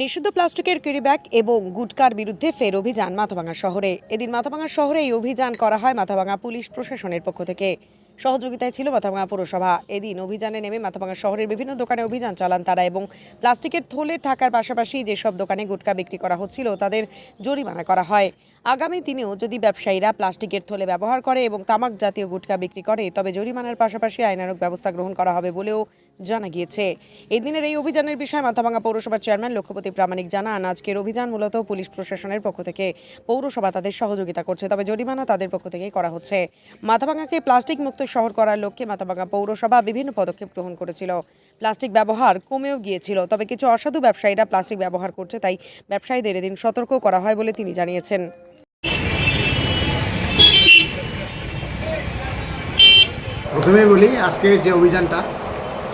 নিষিদ্ধ প্লাস্টিকের ক্যারিব্যাগ এবং গুটকার বিরুদ্ধে ফের অভিযান মাথাভাঙা শহরে। এদিন মাথাভাঙা শহরে এই অভিযান করা হয় মাথাভাঙা পুলিশ প্রশাসনের পক্ষ থেকে। সহযোগিতায় ছিল মাথাভাঙা পৌরসভা। এদিন অভিযানে নেমে মাথাভাঙা শহরের বিভিন্ন দোকানে অভিযান চালান তারা এবং প্লাস্টিকের থলে থাকার পাশাপাশি যেসব দোকানে গুটকা বিক্রি করা হচ্ছিল তাদের জরিমানা করা হয়। আগামী দিনেও যদি ব্যবসায়ীরা প্লাস্টিকের থলে ব্যবহার করে এবং তামাক জাতীয় গুটকা বিক্রি করে, তবে জরিমানার পাশাপাশি আইনানুগ ব্যবস্থা গ্রহণ করা হবে বলেও জানা গিয়েছে। এদিনের এই অভিযানের বিষয়ে মাথাভাঙা পৌরসভার চেয়ারম্যান লক্ষ্যপতি প্রামাণিক জানান, আজকের অভিযান মূলত পুলিশ প্রশাসনের পক্ষ থেকে পৌরসভা তাদের সহযোগিতা করছে, তবে জরিমানা তাদের পক্ষ থেকেই করা হচ্ছে। মাথাভাঙাকে প্লাস্টিক মুক্ত শহর করার লক্ষ্যে মাথাভাঙা পৌরসভা বিভিন্ন পদক্ষেপ গ্রহণ করেছিল। প্লাস্টিক ব্যবহার কমেও গিয়েছিল, তবে কিছু অসাধু ব্যবসায়ীরা প্লাস্টিক ব্যবহার করছে, তাই ব্যবসায়ীদের এদিন সতর্ক করা হয় বলে তিনি জানিয়েছেন। প্রথমেই বলি, আজকে যে অভিযানটা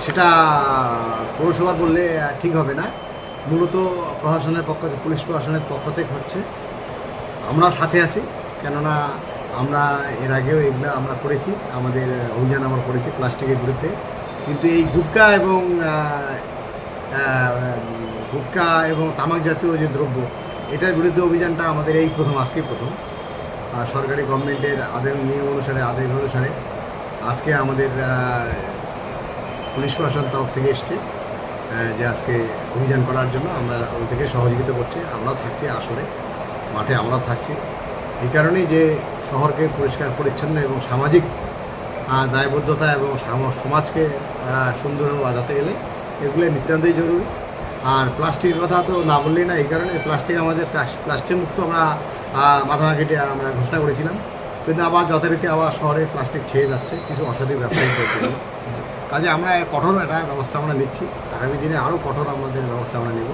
সেটা পৌরসভার বললে ঠিক হবে না। মূলত প্রশাসনের পক্ষ থেকে, পুলিশ প্রশাসনের পক্ষ থেকে হচ্ছে, আমরাও সাথে আছি। কেননা আমরা এর আগেও এগুলো আমরা করেছি, আমাদের অভিযান আমরা করেছি প্লাস্টিকের বিরুদ্ধে। কিন্তু এই গুটকা এবং গুটকা এবং তামাক জাতীয় যে দ্রব্য, এটার বিরুদ্ধে অভিযানটা আমাদের এই প্রথম, আজকেই প্রথম। সরকারি গভর্নমেন্টের আদেশ, নিয়ম অনুসারে, আদেশ অনুসারে আজকে আমাদের পুলিশ প্রশাসন তরফ থেকে এসছে যে আজকে অভিযান করার জন্য আমরা ওই থেকে সহযোগিতা করছি, আমরাও থাকছি আসরে, মাঠে আমরাও থাকছি। এই কারণেই যে শহরকে পরিষ্কার, পরিচ্ছন্ন এবং সামাজিক দায়বদ্ধতা এবং সমাজকে সুন্দর বাজাতে গেলে এগুলো নিতান্তই জরুরি। আর প্লাস্টিকের কথা তো না বললেই না, এই কারণে প্লাস্টিক আমাদের প্লাস- প্লাস্টিক মুক্ত আমরা মাথা কেটে আমরা ঘোষণা করেছিলাম। কিন্তু আবার যথারীতি আবার শহরে প্লাস্টিক ছেয়ে যাচ্ছে, কিছু অসাধু ব্যবসায়ী কাজে আমরা কঠোর একটা ব্যবস্থা আমরা নিচ্ছি। আগামী দিনে আরও কঠোর আমাদের ব্যবস্থা আমরা নেব।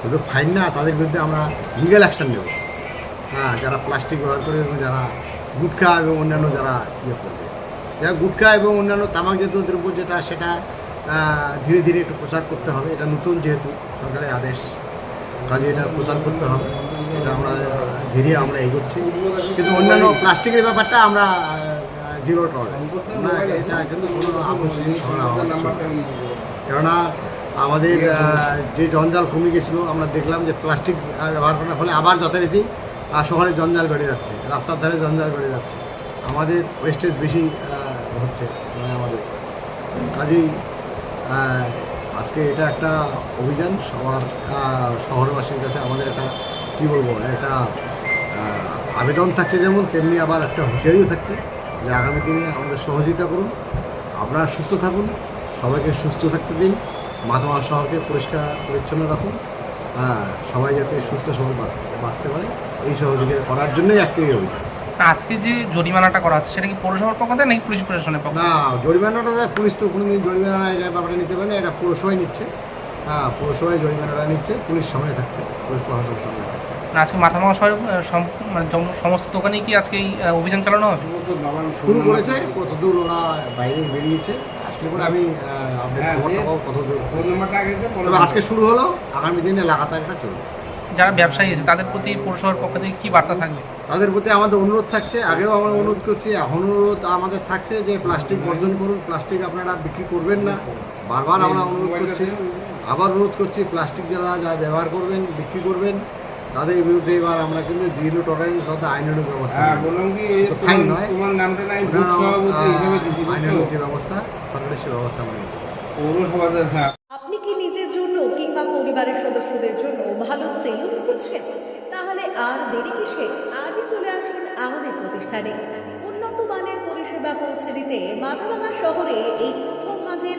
শুধু ফাইন না, তাদের বিরুদ্ধে আমরা লিগ্যাল অ্যাকশন নেব। হ্যাঁ যারা প্লাস্টিক ব্যবহার করে এবং যারা গুটখা এবং অন্যান্য যারা ইয়ে করবে। যারা গুটখা এবং অন্যান্য তামাক জাতীয় দ্রব্য যেটা, সেটা ধীরে ধীরে একটু প্রচার করতে হবে। এটা নতুন যেহেতু সরকারের আদেশ, কাজে এটা প্রচার করতে হবে। এটা আমরা ধীরে আমরা এগোচ্ছি। কিন্তু অন্যান্য প্লাস্টিকের ব্যাপারটা আমরা জিরো টলারেন্স আমরা এটা কিন্তু না। কেননা আমাদের যে জঞ্জাল কমে গেছিল, আমরা দেখলাম যে প্লাস্টিক ব্যবহার করার ফলে আবার যথারীতি শহরে জঞ্জাল বেড়ে যাচ্ছে, রাস্তার ধারে জঞ্জাল বেড়ে যাচ্ছে। আমাদের ওয়েস্টেজ বেশি হচ্ছে মানে আমাদের। কাজেই আজকে এটা একটা অভিযান, সবার শহরবাসীর কাছে আমাদের একটা, কী বলব, একটা আবেদন থাকছে যেমন, তেমনি আবার একটা হুঁশিয়ারিও থাকছে। যে আগামী দিনে আমাদের সহযোগিতা করুন। আপনারা সুস্থ থাকুন। সবাইকে সুস্থ থাকতে দিন। মাথা শহরকে পরিষ্কার পরিচ্ছন্ন রাখুন। হ্যাঁ সবাই যাতে সুস্থ সবল বাঁচ- বাঁচতে পারে। এই সহযোগিতা করার জন্যই আজকে এই অভিযান। আজকে যে জরিমানাটা করা হচ্ছে সেটা কি পৌরসভার পক্ষ থেকে নাকি পুলিশ প্রশাসনের পক্ষ না জরিমানাটা পুলিশ তো কোনোদিন জরিমানা এটা ব্যাপারে নিতে পারে না। এটা পৌরসভায় নিচ্ছে। হ্যাঁ পৌরসভায় জরিমানাটা নিচ্ছে। পুলিশ সঙ্গে থাকছে। পুলিশ প্রশাসন সঙ্গে থাকছে। না আজকে মাথা মাংস মানে সমস্ত দোকানে কি আজকে এই অভিযান চালানো হবে? শুরু করেছে কতদূর ওরা বাইরে বেরিয়েছে আসলে করে আমি হ্যাঁ, কতদূর আজকে শুরু হলো আগামী দিনে লাগাতার এটা চলবে। যারা ব্যবসায়ী আছে তাদের প্রতি পৌরসভার পক্ষ থেকে কি বার্তা থাকবে? তাদের প্রতি আমাদের অনুরোধ থাকছে আগেও আমরা অনুরোধ করছি এখন অনুরোধ আমাদের থাকছে যে প্লাস্টিক বর্জন করুন প্লাস্টিক আপনারা বিক্রি করবেন না বারবার আমরা অনুরোধ করছি আবার অনুরোধ করছি প্লাস্টিক যারা যা ব্যবহার করবেন বিক্রি করবেন তাদের বিরুদ্ধে এবার আমরা কিন্তু জিরো টলারেন্স অর্থাৎ আইনানুগ ব্যবস্থা হ্যাঁ বললাম কি ফাইন নয়। তোমার নামটা নাই বুথ সভাপতি হিসেবে দিছি আহ, যে ব্যবস্থা সরকারের সে ব্যবস্থা। হ্যাঁ। আপনি কি নিজের জন্য কিংবা পরিবারের সদস্যদের জন্য ভালো সেলুন খুঁজছেন? তাহলে আর দেরি কিসে? আজই চলে আসুন আমাদের প্রতিষ্ঠানে। উন্নত মানের পরিষেবা পৌঁছে দিতে মাথাভাঙা শহরে এই প্রথম মাঝের